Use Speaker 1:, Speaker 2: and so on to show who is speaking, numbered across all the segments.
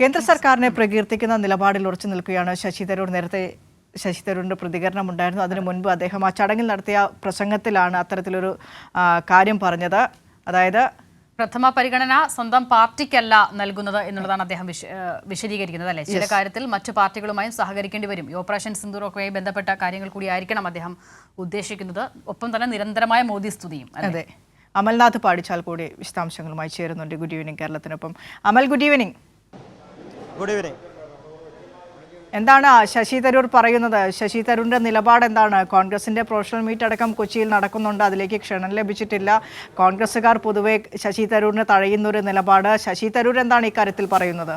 Speaker 1: കേന്ദ്ര സർക്കാരിനെ പ്രകീർത്തിക്കുന്ന നിലപാടിൽ ഉറച്ചു നിൽക്കുകയാണ് ശശി തരൂർ. നേരത്തെ ശശി തരൂരിന്റെ പ്രതികരണം ഉണ്ടായിരുന്നു അതിനു മുൻപ് അദ്ദേഹം ആ ചടങ്ങിൽ നടത്തിയ പ്രസംഗത്തിലാണ് അത്തരത്തിലൊരു കാര്യം പറഞ്ഞത്. അതായത്
Speaker 2: പ്രഥമ പരിഗണന സ്വന്തം പാർട്ടിക്കല്ല നൽകുന്നത് എന്നുള്ളതാണ് അദ്ദേഹം വിശ- വിശദീകരിക്കുന്നത് അല്ലേ? ചില കാര്യത്തിൽ മറ്റു പാർട്ടികളുമായും സഹകരിക്കേണ്ടി വരും. ഈ ഓപ്പറേഷൻ സിന്ദൂറൊക്കെയായി ബന്ധപ്പെട്ട കാര്യങ്ങൾ കൂടി ആയിരിക്കണം അദ്ദേഹം ഉദ്ദേശിക്കുന്നത്. ഒപ്പം തന്നെ നിരന്തരമായ മോദി സ്തുതിയും
Speaker 1: അതെ. അമൽനാഥ് പാടിച്ചാൽ കൂടി വിശദാംശങ്ങളുമായി ചേരുന്നുണ്ട് good evening കേരളത്തിനൊപ്പം. Amal good evening
Speaker 3: good evening
Speaker 1: എന്താണ് ശശി തരൂർ പറയുന്നത്? ശശി തരൂരിന്റെ നിലപാട് എന്താണ് കോൺഗ്രസിന്റെ പ്രൊഫഷണൽ മീറ്റ് അടക്കം കൊച്ചിയിൽ നടക്കുന്നുണ്ട്. അതിലേക്ക് ക്ഷണം ലഭിച്ചിട്ടില്ല. കോൺഗ്രസ്സുകാർ പൊതുവെ ശശി തരൂരിനെ തഴയുന്ന ഒരു നിലപാട്. ശശി തരൂർ എന്താണ് ഇക്കാര്യത്തിൽ പറയുന്നത്?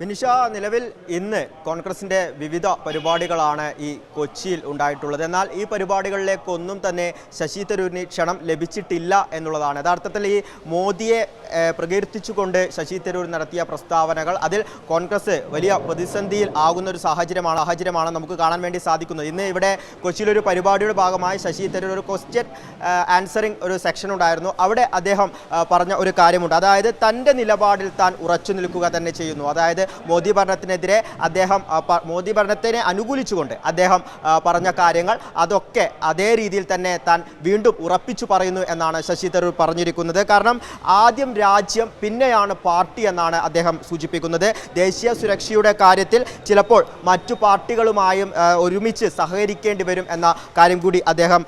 Speaker 3: വിനിഷ നിലവിൽ ഇന്ന് കോൺഗ്രസിന്റെ വിവിധ പരിപാടികളാണ് ഈ കൊച്ചിയിൽ ഉണ്ടായിട്ടുള്ളത്. എന്നാൽ ഈ പരിപാടികളിലേക്കൊന്നും തന്നെ ശശി തരൂരിന് ക്ഷണം ലഭിച്ചിട്ടില്ല എന്നുള്ളതാണ്. യഥാർത്ഥത്തിൽ ഈ മോദിയെ പ്രകീർത്തിച്ചുകൊണ്ട് ശശി തരൂർ നടത്തിയ പ്രസ്താവനകൾ അതിൽ കോൺഗ്രസ് വലിയ പ്രതിസന്ധിയിൽ ആകുന്ന ഒരു സാഹചര്യമാണ് സാഹചര്യമാണ് നമുക്ക് കാണാൻ വേണ്ടി സാധിക്കുന്നത്. ഇന്ന് ഇവിടെ കൊച്ചിയിലൊരു പരിപാടിയുടെ ഭാഗമായി ശശി തരൂർ ഒരു ക്വസ്റ്റ്യൻ ആൻസറിങ് ഒരു സെക്ഷൻ ഉണ്ടായിരുന്നു. അവിടെ അദ്ദേഹം പറഞ്ഞ ഒരു കാര്യമുണ്ട്. അതായത് തന്റെ നിലപാടിൽ താൻ ഉറച്ചു നിൽക്കുക തന്നെ ചെയ്യുന്നു. അതായത് മോദി ഭരണത്തിനെതിരെ അദ്ദേഹം മോദി ഭരണത്തിനെ അനുകൂലിച്ചുകൊണ്ട് അദ്ദേഹം പറഞ്ഞ കാര്യങ്ങൾ അതൊക്കെ അതേ രീതിയിൽ തന്നെ താൻ വീണ്ടും ഉറപ്പിച്ചു പറയുന്നു എന്നാണ് ശശി തരൂർ പറഞ്ഞിരിക്കുന്നത്. കാരണം ആദ്യം രാജ്യം പിന്നെയാണ് പാർട്ടി എന്നാണ് അദ്ദേഹം സൂചിപ്പിക്കുന്നത്. ദേശീയ സുരക്ഷയുടെ കാര്യത്തിൽ ചിലപ്പോൾ മറ്റു പാർട്ടികളുമായും ഒരുമിച്ച് സഹകരിക്കേണ്ടി വരും എന്ന കാര്യം കൂടി അദ്ദേഹം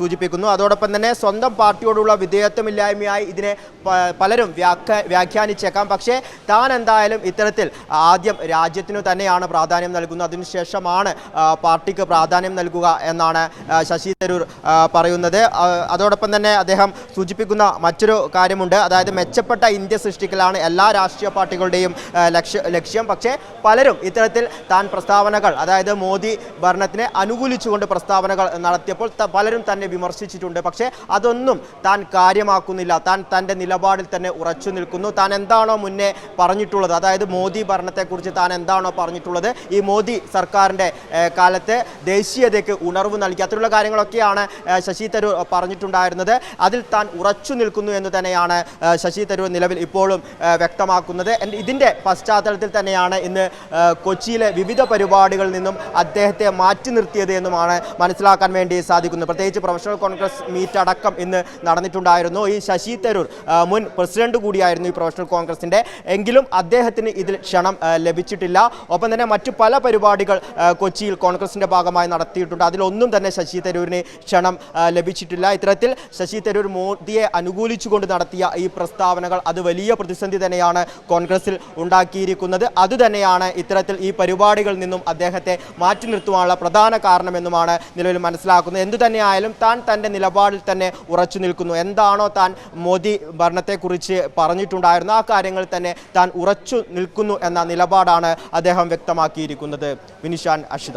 Speaker 3: സൂചിപ്പിക്കുന്നു. അതോടൊപ്പം തന്നെ സ്വന്തം പാർട്ടിയോടുള്ള വിധേയത്വമില്ലായ്മയായി ഇതിനെ പലരും വ്യാഖ്യ വ്യാഖ്യാനിച്ചേക്കാം. പക്ഷേ താൻ എന്തായാലും ഇത്തരത്തിൽ ആദ്യം രാജ്യത്തിനു തന്നെയാണ് പ്രാധാന്യം നൽകുന്നത്. അതിനുശേഷമാണ് പാർട്ടിക്ക് പ്രാധാന്യം നൽകുക എന്നാണ് ശശി തരൂർ പറയുന്നത്. അതോടൊപ്പം തന്നെ അദ്ദേഹം സൂചിപ്പിക്കുന്ന മറ്റൊരു കാര്യമുണ്ട്. അതായത് മെച്ചപ്പെട്ട ഇന്ത്യ സൃഷ്ടിക്കലാണ് എല്ലാ രാഷ്ട്രീയ പാർട്ടികളുടെയും ലക്ഷ്യ ലക്ഷ്യം. പക്ഷേ പലരും ഇത്തരത്തിൽ താൻ പ്രസ്താവനകൾ അതായത് മോദി ഭരണത്തിനെ അനുകൂലിച്ചുകൊണ്ട് പ്രസ്താവനകൾ നടത്തിയപ്പോൾ പലരും തന്നെ വിമർശിച്ചിട്ടുണ്ട്. പക്ഷേ അതൊന്നും താൻ കാര്യമാക്കുന്നില്ല. താൻ തന്റെ നിലപാടിൽ തന്നെ ഉറച്ചു നിൽക്കുന്നു. താൻ എന്താണോ മുന്നേ പറഞ്ഞിട്ടുള്ളത്. അതായത് മോദി ഭരണത്തെക്കുറിച്ച് താൻ എന്താണോ പറഞ്ഞിട്ടുള്ളത് ഈ മോദി സർക്കാരിന്റെ കാലത്ത് ദേശീയതയ്ക്ക് ഉണർവ് നൽകി അത്തരമുള്ള കാര്യങ്ങളൊക്കെയാണ് ശശി തരൂർ പറഞ്ഞിട്ടുണ്ടായിരുന്നത്. അതിൽ താൻ ഉറച്ചു നിൽക്കുന്നു എന്ന് തന്നെയാണ് ശശി തരൂർ നിലവിൽ ഇപ്പോഴും വ്യക്തമാക്കുന്നത്. ഇതിന്റെ പശ്ചാത്തലത്തിൽ തന്നെയാണ് ഇന്ന് കൊച്ചിയിലെ വിവിധ പരിപാടികളിൽ നിന്നും അദ്ദേഹത്തെ മാറ്റി നിർത്തിയത് എന്നുമാണ് മനസ്സിലാക്കാൻ വേണ്ടി സാധിക്കുന്നത്. പ്രത്യേകിച്ച് പ്രൊഫഷണൽ കോൺഗ്രസ് മീറ്റ് അടക്കം ഇന്ന് നടന്നിട്ടുണ്ടായിരുന്നു. ഈ ശശി തരൂർ മുൻ പ്രസിഡന്റ് കൂടിയായിരുന്നു ഈ പ്രൊഫഷണൽ കോൺഗ്രസിന്റെ. എങ്കിലും അദ്ദേഹത്തിന് ഇതിൽ ക്ഷണം ലഭിച്ചിട്ടില്ല. ഒപ്പം തന്നെ മറ്റു പല പരിപാടികൾ കൊച്ചിയിൽ കോൺഗ്രസിന്റെ ഭാഗമായി നടത്തിയിട്ടുണ്ട്. അതിലൊന്നും തന്നെ ശശി തരൂരിന് ക്ഷണം ലഭിച്ചിട്ടില്ല. ഇത്തരത്തിൽ ശശി തരൂർ മോദിയെ അനുകൂലിച്ചുകൊണ്ട് നടത്തിയ ഈ പ്രസ്താവനകൾ അത് വലിയ പ്രതിസന്ധി തന്നെയാണ് കോൺഗ്രസിൽ ഉണ്ടാക്കിയിരിക്കുന്നത്. അതുതന്നെയാണ് ഇത്തരത്തിൽ ഈ പരിപാടികളിൽ നിന്നും അദ്ദേഹത്തെ മാറ്റി നിർത്തുവാനുള്ള പ്രധാന കാരണമെന്നുമാണ് നിലവിൽ മനസ്സിലാക്കുന്നത്. എന്തു തന്നെയായാലും താൻ തന്റെ നിലപാടിൽ തന്നെ ഉറച്ചു നിൽക്കുന്നു. എന്താണോ താൻ മോദി ഭരണത്തെക്കുറിച്ച് പറഞ്ഞിട്ടുണ്ടായിരുന്നു. ആ കാര്യങ്ങളിൽ തന്നെ താൻ ഉറച്ചു നിൽക്കുന്നു എന്ന നിലപാടാണ് അദ്ദേഹം വ്യക്തമാക്കിയിരിക്കുന്നത്. വിനിഷാൻ അഷിത